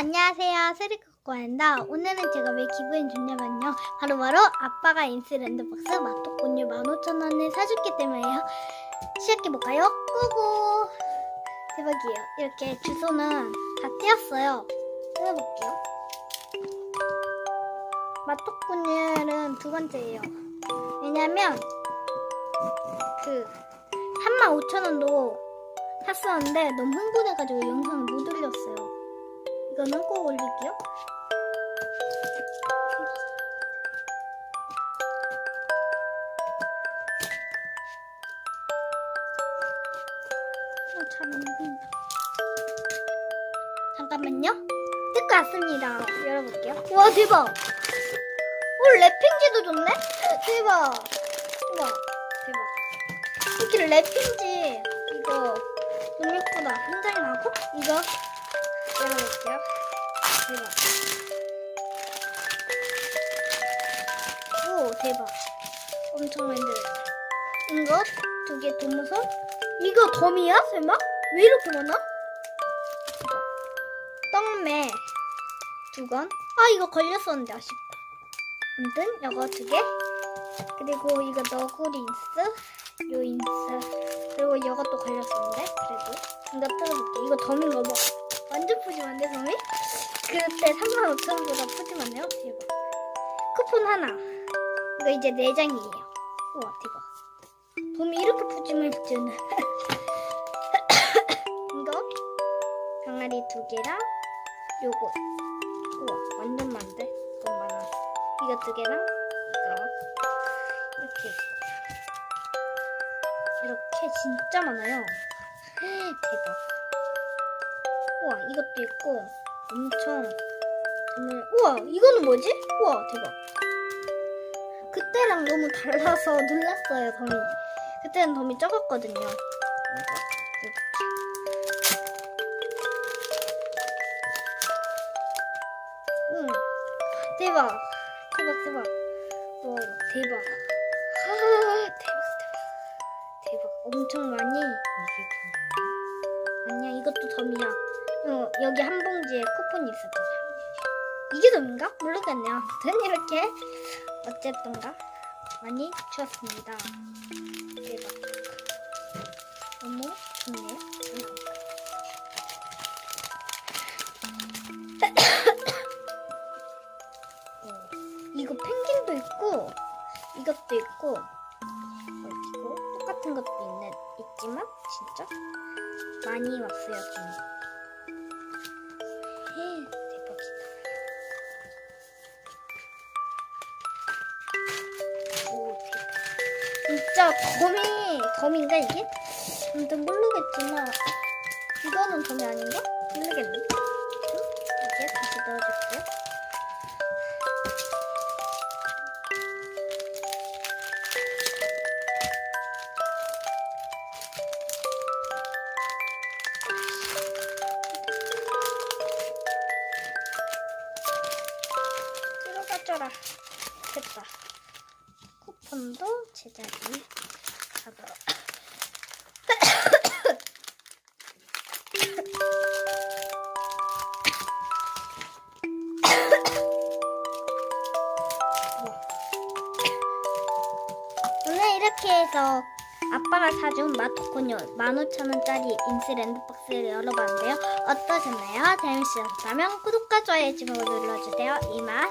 안녕하세요. 세리코코입니다. 오늘은 제가 왜 기분이 좋냐면요. 바로 바로 아빠가 인스랜드 박스 맛독군유 15,000원에 사줬기 때문에요. 시작해볼까요? 꾸고 대박이에요. 이렇게 주소는 다 떼었어요. 뜯어볼게요. 맛독군유는 두 번째예요. 왜냐면 그 35,000원도 샀었는데 너무 흥분해가지고 영상을 못 올렸어요. 이거는 꼭 올릴게요. 어, 잘 안된다. 잠깐만요. 뜯고 왔습니다. 열어볼게요. 와 대박. 오 랩핑지도 좋네. 대박. 우와 대박. 이렇게 랩핑지 이거 너무 예쁘다. 한 장이 나고 이거 열어볼게요. 대박. 오, 대박. 엄청 만들었다. 이거 두개 도무선? 이거 덤이야? 설마? 왜 이렇게 많아? 떡매 두 건. 아, 이거 걸렸었는데 아쉽다. 아무튼 이거 두 개. 그리고 이거 너구리 인스, 요 인스. 그리고 이것도 걸렸었는데 그래도 이거 뜯어볼게. 이거 덤인가 봐. 완전 푸짐한데 덤이? 그때 35,000원보다 푸짐하네요. 대박. 쿠폰 하나. 이거 이제 4장이에요. 우와 대박. 돔이 이렇게 푸짐할 줄은. 이거 병아리 두 개랑 요거. 우와 완전 많은데? 너무 많아. 이거 두 개랑 이거 이렇게 이렇게 진짜 많아요. 대박. 우와 이것도 있고 엄청 정말 우와 이거는 뭐지? 우와 대박. 그때랑 너무 달라서 놀랐어요 덤이. 그때는 덤이 적었거든요. 응 대박 대박 대박 와 대박 아 대박 대박 대박 엄청 많이 이게 아니야 이것도 덤이야 어, 여기 한 봉지에 쿠폰이 봐 이게 덤인가? 모르겠네요 아무튼 이렇게 어쨌든가 많이 주었습니다 대박 너무 좋네요. 어, 이거 펭귄도 있고 이것도 있고 그리고 똑같은 것도 있는 있지만 진짜 많이 왔어요 좀. 헤, 대박이다. 오 대박. 진짜 덤이 덤인가 이게? 아무튼 모르겠지만 이거는 덤이 아닌가? 모르겠네. 응? 이제 다시 넣어줄게요. 들어가줘라. 됐다. 쿠폰도. 오늘 이렇게 해서 아빠가 사준 마토코뇨 15,000원짜리 인스 랜드 박스를 열어봤는데요. 어떠셨나요? 재밌으셨다면 구독과 좋아요 좀 눌러주세요. 이만